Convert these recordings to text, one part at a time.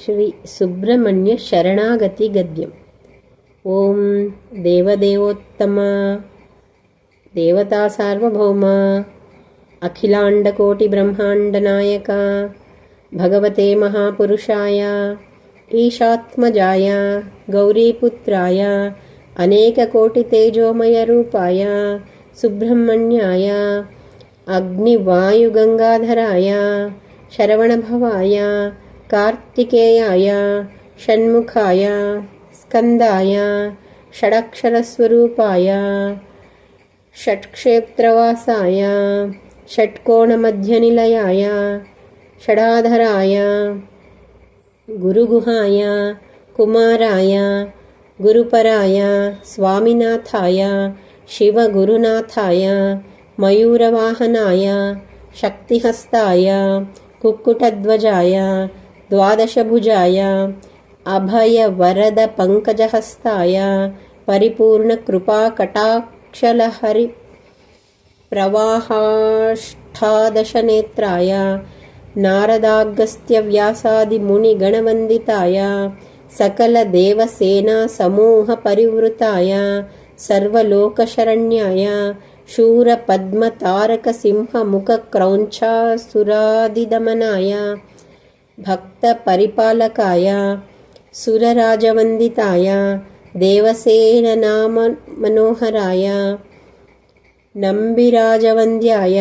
శ్రీ సుబ్రహ్మణ్య శరణాగతి గద్యం. ఓం దేవదేవోత్తమ దేవతా సార్వభౌమ అఖిలాండకోటి బ్రహ్మాండ నాయక భగవతే మహాపురుషాయ ఈశాత్మజాయ గౌరీపుత్రాయ అనేకకోటి తేజోమయ రూపాయ సుబ్రహ్మణ్యాయ అగ్నివాయుగంగాధరాయ శరవణభవాయ కార్తికేయాయ షణ్ముఖాయ స్కందాయ షడక్షరస్వరూపాయ షట్క్షేత్రవాసాయ షట్కోణమధ్యనిలయాయ షడాధరాయ గురుగుహాయ కుమారాయ గురుపరాయ స్వామినాథాయ శివగురునాథాయ మయూరవాహనాయ శక్తిహస్తాయ కుక్కుటధ్వజాయ ద్వాదశభుజాయ అభయవరద పంకజహస్తాయ పరిపూర్ణకృపాకటాక్షలహరి ప్రవాహాష్టాదశనేత్రాయ నారదాగస్త్యవ్యాసాదిమునిగణవందితాయ सकलदेवसेना समूहपरिवृताय सर्वलोकशरण्याय शूरपद्मतारकसिंहमुखक्रौञ्चासुरादिदमनाय भक्तपरिपालकाय सुरराजवन्दिताय देवसेननाममनोहराय नम्बिराजवन्द्याय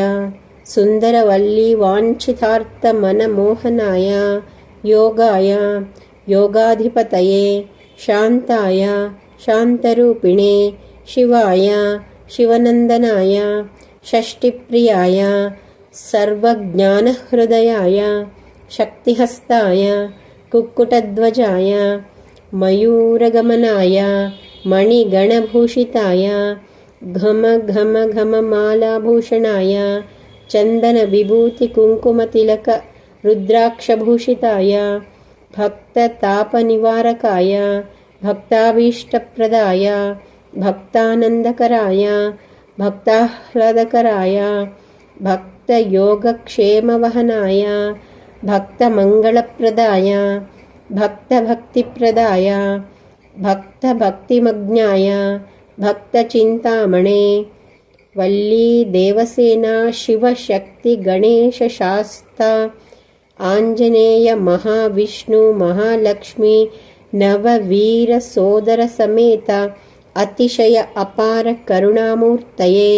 सुन्दरवल्लीवाञ्छितार्थमनमोहनाय योगाय योगाधिपतये शान्ताय शान्तरूपिणे शिवाय शिवनन्दनाय षष्टिप्रियाय सर्वज्ञानहृदयाय शक्तिहस्ताय कुक्कुटध्वजाय मयूरगमनाय मणिगणभूषिताय घम घम घममालाभूषणाय चन्दनविभूतिकुङ्कुमतिलक रुद्राक्षभूषिताय भक्ततापनिवारकाय भक्ताभीष्टप्रदाय भक्तानन्दकराय भक्ताह्लादकराय भक्तयोगक्षेमवहनाय भक्तमङ्गलप्रदाय भक्तभक्तिप्रदाय भक्तभक्तिमज्ञाय भक्तचिन्तामणे वल्लीदेवसेना शिवशक्तिगणेशशास्ता आञ्जनेयमहाविष्णुमहालक्ष्मी नववीरसोदरसमेत अतिशय अपारकरुणामूर्तये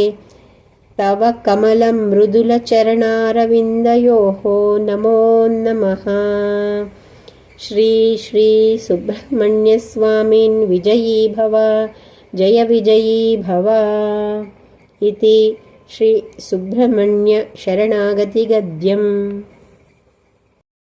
तव कमलं मृदुलचरणारविन्दयोः नमो। नमः श्रीश्रीसुब्रह्मण्यस्वामीन् विजयी भव जय विजयी भव इति श्रीसुब्रह्मण्यशरणागतिगद्यम्